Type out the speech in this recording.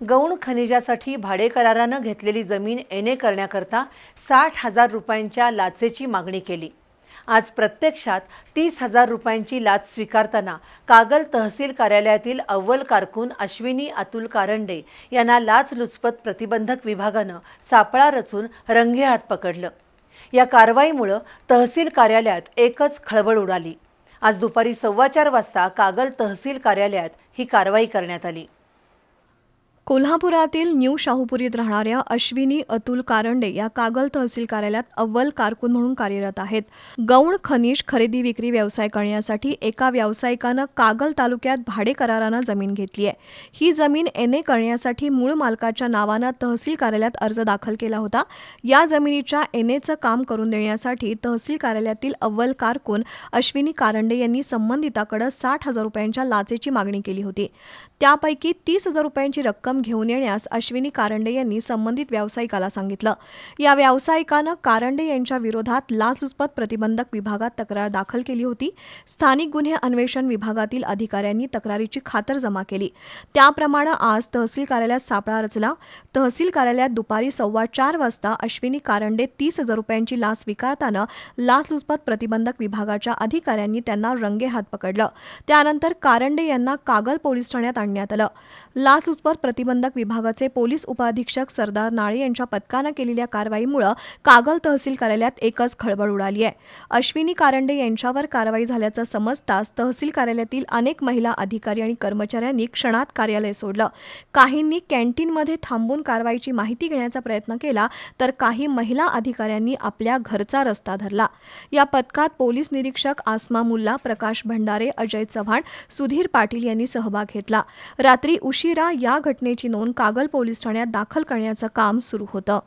गौण खनिजासाठी भाडेकरारानं घेतलेली जमीन एने करण्याकरता साठ हजार रुपयांच्या लाचेची मागणी केली. आज प्रत्यक्षात तीस हजार रुपयांची लाच स्वीकारताना कागल तहसील कार्यालयातील अव्वल कारकून अश्विनी अतुल कारंडे यांना लाचलुचपत प्रतिबंधक विभागानं सापळा रचून रंगेहात पकडलं. या कारवाईमुळं तहसील कार्यालयात एकच खळबळ उडाली. आज दुपारी सव्वा चार वाजता कागल तहसील कार्यालयात ही कारवाई करण्यात आली. कोल्हापुरातील न्यू शाहूपुरीत राहणाऱ्या अश्विनी अतुल कारंडे या कागल तहसील कार्यालयात अव्वल कारकून म्हणून कार्यरत आहेत. गौण खनिज खरेदी विक्री व्यवसाय करण्यासाठी एका व्यावसायिकानं कागल तालुक्यात भाडे करारानं जमीन घेतली आहे. ही जमीन एन ए करण्यासाठी मूळ मालकाच्या नावानं तहसील कार्यालयात अर्ज दाखल केला होता. या जमिनीच्या एन एचं काम करून देण्यासाठी तहसील कार्यालयातील अव्वल कारकून अश्विनी कारंडे यांनी संबंधिताकडे साठ हजार रुपयांच्या लाचेची मागणी केली होती. त्यापैकी तीस हजार रुपयांची रक्कम घेऊन येण्यास अश्विनी कारंडे यांनी संबंधित व्यावसायिकाला सांगितलं. या व्यावसायिकानं कारंडे यांच्या विरोधात लाचलुचपत प्रतिबंधक विभागात तक्रार दाखल केली होती. स्थानिक गुन्हे अन्वेषण विभागातील अधिकाऱ्यांनी तक्रारीची खातर जमा केली. त्याप्रमाणे आज तहसील कार्यालयात सापळा रचला. तहसील कार्यालयात दुपारी सव्वा चार वाजता अश्विनी कारंडे तीस हजार रुपयांची लाच स्वीकारताना लाचलुचपत प्रतिबंधक विभागाच्या अधिकाऱ्यांनी त्यांना रंगेहात पकडलं. त्यानंतर कारंडे यांना कागल पोलीस ठाण्यात आणण्यात आलं. लाचलुचपत प्रतिबंधक विभागाचे पोलीस उपअधीक्षक सरदार नाळे यांच्या पथकानं केलेल्या कारवाईमुळे कागल तहसील कार्यालयात एकच खळबळ उडाली आहे. अश्विनी कारंडे यांच्यावर कारवाई झाल्याचं समजताच तहसील कार्यालयातील अनेक महिला अधिकारी आणि कर्मचाऱ्यांनी क्षणात कार्यालय सोडलं. काहींनी कॅन्टीनमध्ये थांबून कारवाईची माहिती घेण्याचा प्रयत्न केला तर काही महिला अधिकाऱ्यांनी आपल्या घरचा रस्ता धरला. या पथकात पोलीस निरीक्षक आसमा मुल्ला प्रकाश भंडारे अजय चव्हाण सुधीर पाटील यांनी सहभाग घेतला. रात्री उशिरा या घटनेची नोंद कागल पोलीस ठाण्यात दाखल करण्याचं काम सुरू होतं.